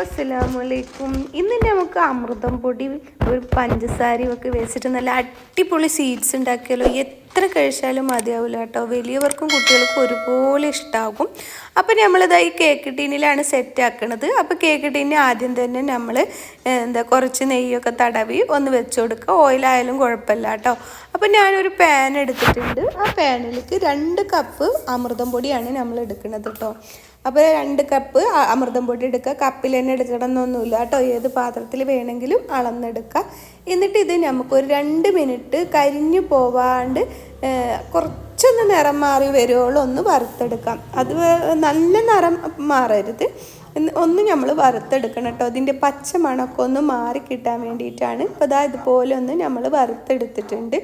അസ്സലാമലൈക്കും ഇന്ന് നമുക്ക് അമൃതം പൊടി ഒരു പഞ്ചസാരയും ഒക്കെ വെച്ചിട്ട് നല്ല അടിപൊളി സ്വീറ്റ്സ് ഉണ്ടാക്കിയാലോ. എത്ര കഴിച്ചാലും മതിയാവില്ല കേട്ടോ. വലിയവർക്കും കുട്ടികൾക്കും ഒരുപോലെ ഇഷ്ടമാകും അപ്പോൾ നമ്മളിത് ഈ കേക്ക് ടീനിലാണ് സെറ്റ് ആക്കണത്. അപ്പോൾ കേക്ക് ടീനിന് ആദ്യം തന്നെ നമ്മൾ എന്താ കുറച്ച് നെയ്യൊക്കെ തടവി ഒന്ന് വെച്ച് കൊടുക്കുക ഓയിലായാലും കുഴപ്പമില്ല കേട്ടോ. അപ്പോൾ ഞാനൊരു പാൻ എടുത്തിട്ടുണ്ട്. ആ പാനിലേക്ക് രണ്ട് കപ്പ് അമൃതം പൊടിയാണ് നമ്മൾ എടുക്കുന്നത് കേട്ടോ. അപ്പോൾ രണ്ട് കപ്പ് അമൃതം പൊടി എടുക്കുക. കപ്പിൽ തന്നെ എടുക്കണം എന്നൊന്നുമില്ല കേട്ടോ. ഏത് പാത്രത്തിൽ വേണമെങ്കിലും അളന്നെടുക്കുക. എന്നിട്ട് ഇത് നമുക്കൊരു രണ്ട് മിനിറ്റ് കരിഞ്ഞു പോവാണ്ട് കുറച്ചൊന്ന് നിറം മാറി വരുവോളം ഒന്ന് വറുത്തെടുക്കാം. അത് നല്ല നിറം മാറരുത്. ഒന്ന് നമ്മൾ വറുത്തെടുക്കണം കേട്ടോ അതിന്റെ പച്ച മണമൊക്കെ ഒന്ന് മാറി കിട്ടാൻ വേണ്ടിയിട്ടാണ് അപ്പോൾ അതാ ഇതുപോലെ ഒന്ന് നമ്മൾ വറുത്തെടുത്തിട്ടുണ്ട്.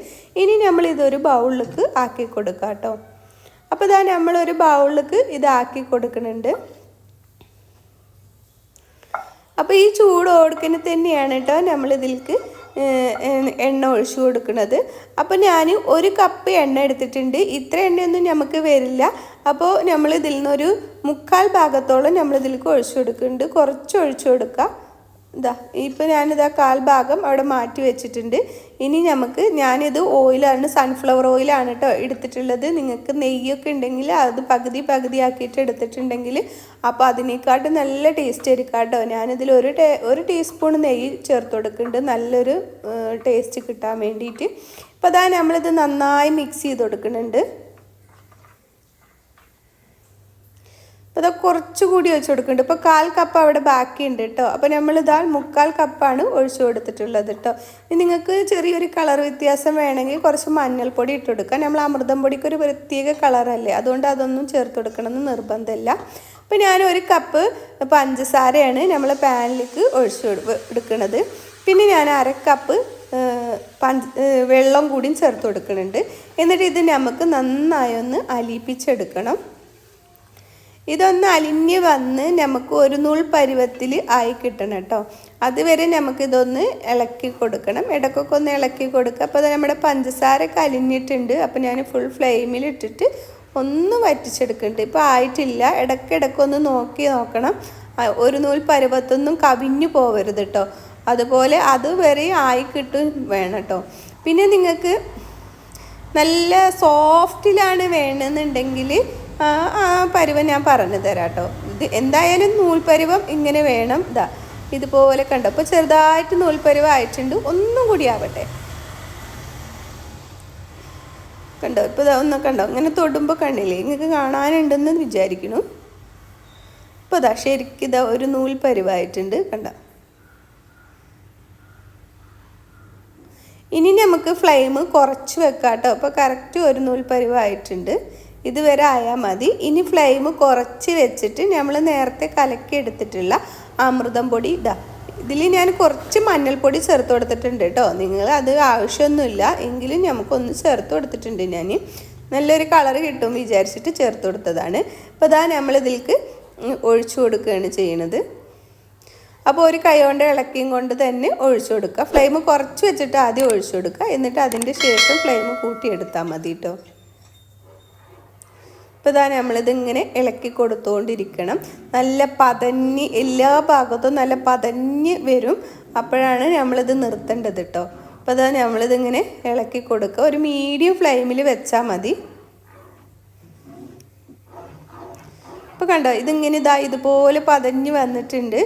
ഇനി നമ്മൾ ഇതൊരു ബൗളിലേക്ക് ആക്കി കൊടുക്കാം കേട്ടോ അപ്പോൾ ഇതാ നമ്മളൊരു ബൗളിലേക്ക് ഇതാക്കി കൊടുക്കുന്നുണ്ട്. അപ്പോൾ ഈ ചൂട് ഓടുക്കിന് തന്നെയാണ് കേട്ടോ നമ്മൾ ഇതിലേക്ക് എണ്ണ ഒഴിച്ചു കൊടുക്കുന്നത്. അപ്പോൾ ഞാൻ ഒരു കപ്പ് എണ്ണ എടുത്തിട്ടുണ്ട്. ഇത്ര എണ്ണയൊന്നും നമുക്ക് വരില്ല. അപ്പോൾ നമ്മൾ ഇതിൽ നിന്നൊരു മുക്കാൽ ഭാഗത്തോളം നമ്മൾ ഇതിലേക്ക് ഒഴിച്ചു കൊടുക്കുന്നുണ്ട്. കുറച്ച് ഒഴിച്ചു കൊടുക്കുക. ഇതാ ഇപ്പോൾ ഞാനിതാ കാൽ ഭാഗം അവിടെ മാറ്റി വെച്ചിട്ടുണ്ട്. ഇനി നമുക്ക് ഞാനിത് ഓയിലാണ് സൺഫ്ലവർ ഓയിലാണ് കേട്ടോ എടുത്തിട്ടുള്ളത്. നിങ്ങൾക്ക് നെയ്യൊക്കെ ഉണ്ടെങ്കിൽ അത് പകുതി പകുതി ആക്കിയിട്ട് എടുത്തിട്ടുണ്ടെങ്കിൽ അപ്പോൾ അതിനേക്കാട്ട് നല്ല ടേസ്റ്റ് ആയിരിക്കും കേട്ടോ ഞാനിതിൽ ഒരു ടേ ഒരു ടീസ്പൂൺ നെയ്യ് ചേർത്ത് കൊടുക്കുന്നുണ്ട്. നല്ലൊരു ടേസ്റ്റ് കിട്ടാൻ വേണ്ടിയിട്ട്. അപ്പോൾ അതാ നമ്മളിത് നന്നായി മിക്സ് ചെയ്ത് കൊടുക്കുന്നുണ്ട്. അപ്പോൾ ഇതാ കുറച്ചുകൂടി ഒഴിച്ചു കൊടുക്കുന്നുണ്ട്. ഇപ്പോൾ കാൽ കപ്പ് അവിടെ ബാക്കിയുണ്ട് കേട്ടോ അപ്പോൾ നമ്മളിതാ മുക്കാൽ കപ്പാണ് ഒഴിച്ചു കൊടുത്തിട്ടുള്ളത് കേട്ടോ ഇനി നിങ്ങൾക്ക് ചെറിയൊരു കളർ വ്യത്യാസം വേണമെങ്കിൽ കുറച്ച് മഞ്ഞൾപ്പൊടി ഇട്ട് കൊടുക്കാം. നമ്മൾ അമൃതം പൊടിക്ക് ഒരു പ്രത്യേക കളറല്ലേ അതുകൊണ്ട് അതൊന്നും ചേർത്ത് കൊടുക്കണമെന്ന് നിർബന്ധമില്ല. അപ്പോൾ ഞാൻ ഒരു കപ്പ് പഞ്ചസാരയാണ് നമ്മൾ പാനിലേക്ക് ഒഴിച്ചു എടുക്കുന്നത് പിന്നെ ഞാൻ അര കപ്പ് പഞ്ച വെള്ളം കൂടിയും ചേർത്ത് കൊടുക്കുന്നുണ്ട് എന്നിട്ട് ഇത് നമുക്ക് നന്നായി ഒന്ന് അലിയിപ്പിച്ചെടുക്കണം ഇതൊന്ന് അലിഞ്ഞ് വന്ന് നമുക്ക് ഒരു നൂൽ പരുവത്തിൽ ആയി കിട്ടണം കേട്ടോ. അതുവരെ നമുക്കിതൊന്ന് ഇളക്കി കൊടുക്കണം. ഇടക്കൊക്കെ ഒന്ന് ഇളക്കി കൊടുക്കുക. അപ്പോൾ നമ്മുടെ പഞ്ചസാര അലിഞ്ഞിട്ടുണ്ട്. അപ്പോൾ ഞാൻ ഫുൾ ഫ്ലെയിമിൽ ഇട്ടിട്ട് ഒന്ന് വറ്റിച്ചെടുക്കുന്നുണ്ട്. ഇപ്പോൾ ആയിട്ടില്ല. ഇടയ്ക്കിടയ്ക്കൊന്ന് നോക്കി നോക്കണം. ഒരു നൂൽ പരുവത്തൊന്നും കവിഞ്ഞു പോവരുത് കേട്ടോ. അതുപോലെ അതുവരെ ആയി കിട്ടും വേണം കേട്ടോ. പിന്നെ നിങ്ങൾക്ക് നല്ല സോഫ്റ്റിലാണ് വേണമെന്നുണ്ടെങ്കിൽ പരുവം ഞാൻ പറഞ്ഞു തരാം കേട്ടോ ഇത് എന്തായാലും നൂൽപ്പരുവം ഇങ്ങനെ വേണം. ഇതാ ഇതുപോലെ കണ്ടോ. അപ്പോൾ ചെറുതായിട്ട് നൂൽപ്പരുവം ആയിട്ടുണ്ട്. ഒന്നും കൂടി ആവട്ടെ. കണ്ടോ ഇപ്പോൾ ഇതാ ഒന്ന് കണ്ടോ. ഇങ്ങനെ തൊടുമ്പോൾ കണ്ണില്ലേ നിങ്ങൾക്ക് കാണാനുണ്ടെന്ന് വിചാരിക്കുന്നു ഇപ്പോൾ ഇതാ ശരിക്കും ഇതാ ഒരു നൂൽ പരുവായിട്ടുണ്ട് കണ്ടോ. ഇനി നമുക്ക് ഫ്ലെയിം കുറച്ച് വെക്കാം കേട്ടോ അപ്പോൾ കറക്റ്റ് ഒരു നൂൽ പരുവായിട്ടുണ്ട് ഇതുവരെ ആയാൽ മതി. ഇനി ഫ്ലെയിം കുറച്ച് വെച്ചിട്ട് നമ്മൾ നേരത്തെ കലക്കി എടുത്തിട്ടുള്ള അമൃതം പൊടി ഇതാ. ഇതിൽ ഞാൻ കുറച്ച് മഞ്ഞൾപ്പൊടി ചേർത്ത് കൊടുത്തിട്ടുണ്ട് കേട്ടോ. നിങ്ങൾ അത് ആവശ്യമൊന്നുമില്ല. എങ്കിലും നമുക്കൊന്ന് ചേർത്ത് കൊടുത്തിട്ടുണ്ട് ഞാൻ നല്ലൊരു കളർ കിട്ടും വിചാരിച്ചിട്ട് ചേർത്ത് കൊടുത്തതാണ്. അപ്പോൾ ഇതാ നമ്മളിതിലേക്ക് ഒഴിച്ചു കൊടുക്കുകയാണ് ചെയ്യണത്. അപ്പോൾ ഒരു കൈ കൊണ്ട് ഇളക്കിയും കൊണ്ട് തന്നെ ഒഴിച്ചു കൊടുക്കുക. ഫ്ലെയിം കുറച്ച് വെച്ചിട്ട് ആദ്യം ഒഴിച്ചു കൊടുക്കുക. എന്നിട്ട് അതിന്റെ ശേഷം ഫ്ലെയിം കൂട്ടിയെടുത്താൽ മതി കേട്ടോ. ഇപ്പോൾ ഇതാ നമ്മളിതിങ്ങനെ ഇളക്കി കൊടുത്തുകൊണ്ടിരിക്കണം നല്ല പതഞ്ഞ് എല്ലാ ഭാഗത്തും നല്ല പതഞ്ഞ് വരും. അപ്പോഴാണ് നമ്മളിത് നിർത്തേണ്ടത് കേട്ടോ അപ്പോൾ ഇതാ നമ്മളിതിങ്ങനെ ഇളക്കി കൊടുക്കുക ഒരു മീഡിയം ഫ്ലെയിമിൽ വെച്ചാൽ മതി. ഇപ്പോൾ കണ്ടോ? ഇതിങ്ങനെ ഇതാ ഇതുപോലെ പതഞ്ഞ് വന്നിട്ടുണ്ട്.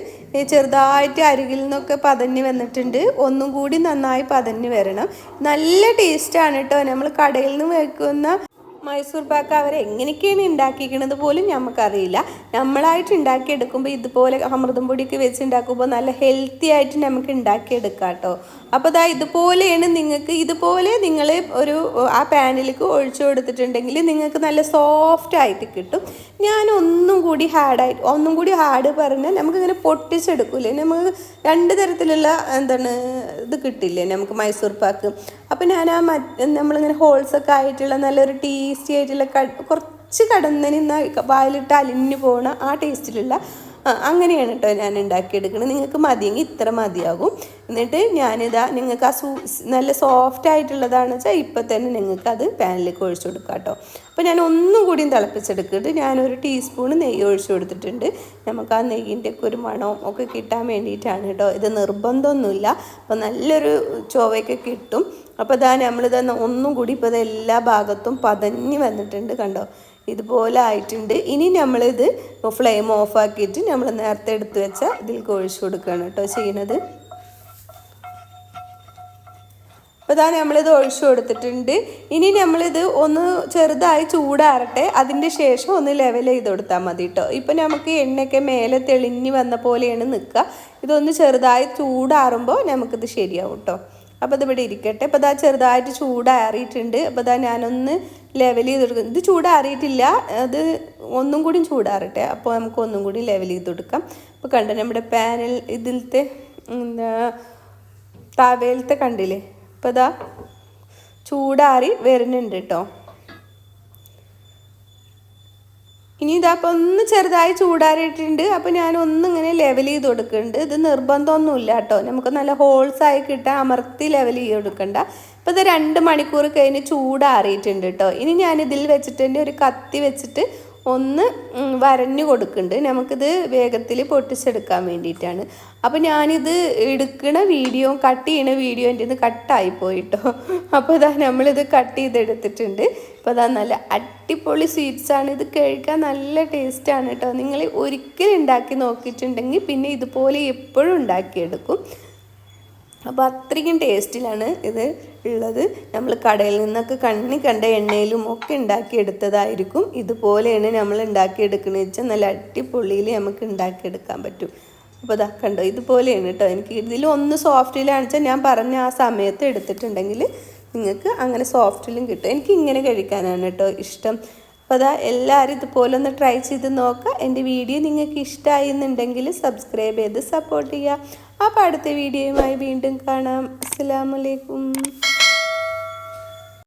ചെറുതായിട്ട് അരികിൽ നിന്നൊക്കെ പതഞ്ഞ് വന്നിട്ടുണ്ട്. ഒന്നും കൂടി നന്നായി പതഞ്ഞ് വരണം. നല്ല ടേസ്റ്റാണ് കേട്ടോ നമ്മൾ കടയിൽ നിന്ന് വെക്കുന്ന മൈസൂർ പാക്ക് അവർ എങ്ങനെയൊക്കെയാണ് ഉണ്ടാക്കിയിരിക്കുന്നത് പോലും നമുക്കറിയില്ല നമ്മളായിട്ട് ഉണ്ടാക്കിയെടുക്കുമ്പോൾ ഇതുപോലെ അമൃതം പൊടിയൊക്കെ വെച്ച് ഉണ്ടാക്കുമ്പോൾ നല്ല ഹെൽത്തി ആയിട്ട് നമുക്ക് ഉണ്ടാക്കിയെടുക്കാം കേട്ടോ അപ്പോൾ ദാ ഇതുപോലെയാണ് നിങ്ങൾക്ക് ഇതുപോലെ നിങ്ങൾ ഒരു ആ പാനിലേക്ക് ഒഴിച്ചു കൊടുത്തിട്ടുണ്ടെങ്കിൽ നിങ്ങൾക്ക് നല്ല സോഫ്റ്റ് ആയിട്ട് കിട്ടും. ഞാൻ ഒന്നും കൂടി ഹാർഡായിട്ട് ഒന്നും കൂടി ഹാർഡ് പറഞ്ഞാൽ നമുക്കിങ്ങനെ പൊട്ടിച്ചെടുക്കില്ലേ? നമുക്ക് രണ്ട് തരത്തിലുള്ള എന്താണ് ഇത് കിട്ടില്ലേ നമുക്ക് മൈസൂർ പാക്ക്? അപ്പോൾ ഞാൻ ആ മറ്റ് നമ്മളിങ്ങനെ ഹോൾസ് ഒക്കെ ആയിട്ടുള്ള നല്ലൊരു ടേസ്റ്റി ആയിട്ടുള്ള കുറച്ച് നിന്ന് വായിലിട്ട് അലിഞ്ഞു പോകണ ആ ടേസ്റ്റിലുള്ള അങ്ങനെയാണ് കേട്ടോ ഞാൻ ഉണ്ടാക്കിയെടുക്കുന്നത് നിങ്ങൾക്ക് മതിയെങ്കിൽ ഇത്ര മതിയാകും. എന്നിട്ട് ഞാനിതാ നിങ്ങൾക്ക് ആ സൂ നല്ല സോഫ്റ്റ് ആയിട്ടുള്ളതാണെന്ന് വെച്ചാൽ ഇപ്പം തന്നെ നിങ്ങൾക്ക് അത് പാനിലേക്ക് ഒഴിച്ചു കൊടുക്കാം കേട്ടോ അപ്പോൾ ഞാൻ ഒന്നും കൂടിയും തിളപ്പിച്ചെടുത്തിട്ട് ഞാനൊരു ടീസ്പൂൺ നെയ്യ് ഒഴിച്ചു കൊടുത്തിട്ടുണ്ട്. നമുക്ക് ആ നെയ്യിന്റെ ഒക്കെ ഒരു മണവും ഒക്കെ കിട്ടാൻ വേണ്ടിയിട്ടാണ് കേട്ടോ ഇത് നിർബന്ധമൊന്നുമില്ല. അപ്പോൾ നല്ലൊരു ചൊവയൊക്കെ കിട്ടും. അപ്പോൾ ഇതാ നമ്മളിത് ഒന്നും കൂടി ഇപ്പോൾ എല്ലാ ഭാഗത്തും പതഞ്ഞ് വന്നിട്ടുണ്ട് കണ്ടോ? ഇതുപോലെ ആയിട്ടുണ്ട്. ഇനി നമ്മളിത് ഫ്ലെയിം ഓഫാക്കിയിട്ട് നമ്മൾ നേരത്തെ എടുത്ത് വെച്ച ഇതിൽ ഒഴിച്ചു കൊടുക്കുകയാണ് കേട്ടോ ചെയ്യണത്. അപ്പോൾ ഇതാ നമ്മളിത് ഒഴിച്ചു കൊടുത്തിട്ടുണ്ട്. ഇനി നമ്മളിത് ഒന്ന് ചെറുതായി ചൂടാറട്ടെ. അതിന്റെ ശേഷം ഒന്ന് ലെവൽ ചെയ്ത് കൊടുത്താൽ മതി കേട്ടോ. ഇപ്പം നമുക്ക് എണ്ണയൊക്കെ മേലെ തെളിഞ്ഞ് വന്ന പോലെയാണ് നിൽക്കുക ഇതൊന്ന് ചെറുതായി ചൂടാറുമ്പോൾ നമുക്കിത് ശരിയാവും കേട്ടോ. അപ്പോൾ അത് ഇവിടെ ഇരിക്കട്ടെ. അപ്പോൾ ഇതാ ചെറുതായിട്ട് ചൂടാറിയിട്ടുണ്ട്. അപ്പോൾ ഇതാ ഞാനൊന്ന് ലെവൽ ചെയ്ത് കൊടുക്കും ഇത് ചൂടാറിയിട്ടില്ല. അത് ഒന്നും കൂടി ചൂടാറട്ടെ. അപ്പോൾ നമുക്ക് ഒന്നും കൂടി ലെവൽ ചെയ്ത് കൊടുക്കാം അപ്പോൾ കണ്ടോ നമ്മുടെ പാനൽ ഇതിലത്തെ എന്താ താവേലത്തെ കണ്ടില്ലേ? അപ്പോൾ ഇതാ ചൂടാറി വരുന്നുണ്ട് കേട്ടോ ഇനി ഇതപ്പോൾ ഒന്ന് ചെറുതായി ചൂടാറിയിട്ടുണ്ട്. അപ്പോൾ ഞാൻ ഒന്നിങ്ങനെ ലെവൽ ചെയ്ത് കൊടുക്കുന്നുണ്ട്. ഇത് നിർബന്ധമൊന്നുമില്ല കേട്ടോ. നമുക്ക് നല്ല ഹോൾസായി കിട്ടാൻ അമർത്തി ലെവൽ ചെയ്ത് കൊടുക്കണ്ട. അപ്പോൾ ഇത് രണ്ട് മണിക്കൂർ കഴിഞ്ഞ് ചൂടാറിയിട്ടുണ്ട് കേട്ടോ. ഇനി ഞാൻ ഇതിൽ വെച്ചിട്ട് ഒരു കത്തി വെച്ചിട്ട് ഒന്ന് വരഞ്ഞു കൊടുക്കുന്നുണ്ട്. നമുക്കിത് വേഗത്തിൽ പൊട്ടിച്ചെടുക്കാൻ വേണ്ടിയിട്ടാണ്. അപ്പോൾ ഞാനിത് എടുക്കണ വീഡിയോ കട്ട് ചെയ്യണ വീഡിയോ എന്റെ ഇത് കട്ടായി പോയിട്ടോ. അപ്പോൾ ഇതാ നമ്മളിത് കട്ട് ചെയ്തെടുത്തിട്ടുണ്ട്. അപ്പോൾ അതാ നല്ല അടിപൊളി സ്വീറ്റ്സാണ് ഇത് കഴിക്കാൻ നല്ല ടേസ്റ്റാണ് കേട്ടോ. നിങ്ങൾ ഒരിക്കലും ഉണ്ടാക്കി നോക്കിയിട്ടുണ്ടെങ്കിൽ പിന്നെ ഇതുപോലെ എപ്പോഴും ഉണ്ടാക്കിയെടുക്കും. അപ്പോൾ അത്രയ്ക്കും ടേസ്റ്റിലാണ് ഇത് ഉള്ളത്. നമ്മൾ കടയിൽ നിന്നൊക്കെ കണ്ണി കണ്ട എണ്ണയിലും ഒക്കെ ഉണ്ടാക്കിയെടുത്തതായിരിക്കും. ഇതുപോലെയാണ് നമ്മൾ ഉണ്ടാക്കിയെടുക്കുന്നത് വെച്ചാൽ നല്ല അടിപൊളിയിൽ നമുക്ക് ഉണ്ടാക്കിയെടുക്കാൻ പറ്റും. അപ്പോൾ ഇതാ കണ്ടോ ഇതുപോലെയാണ് കേട്ടോ. എനിക്ക് ഇതിൽ ഒന്ന് സോഫ്റ്റിലാണെന്ന് വെച്ചാൽ ഞാൻ പറഞ്ഞ ആ സമയത്ത് എടുത്തിട്ടുണ്ടെങ്കിൽ നിങ്ങൾക്ക് അങ്ങനെ സോഫ്റ്റിലും കിട്ടും. എനിക്ക് ഇങ്ങനെ കഴിക്കാനാണ് കേട്ടോ ഇഷ്ടം. അപ്പോൾ അതാ എല്ലാവരും ഇതുപോലെ ഒന്ന് ട്രൈ ചെയ്ത് നോക്കുക. എന്റെ വീഡിയോ നിങ്ങൾക്ക് ഇഷ്ടമായി എന്നുണ്ടെങ്കിൽ സബ്സ്ക്രൈബ് ചെയ്ത് സപ്പോർട്ട് ചെയ്യുക. അപ്പോൾ അടുത്ത വീഡിയോയുമായി വീണ്ടും കാണാം. അസ്സാമലൈക്കും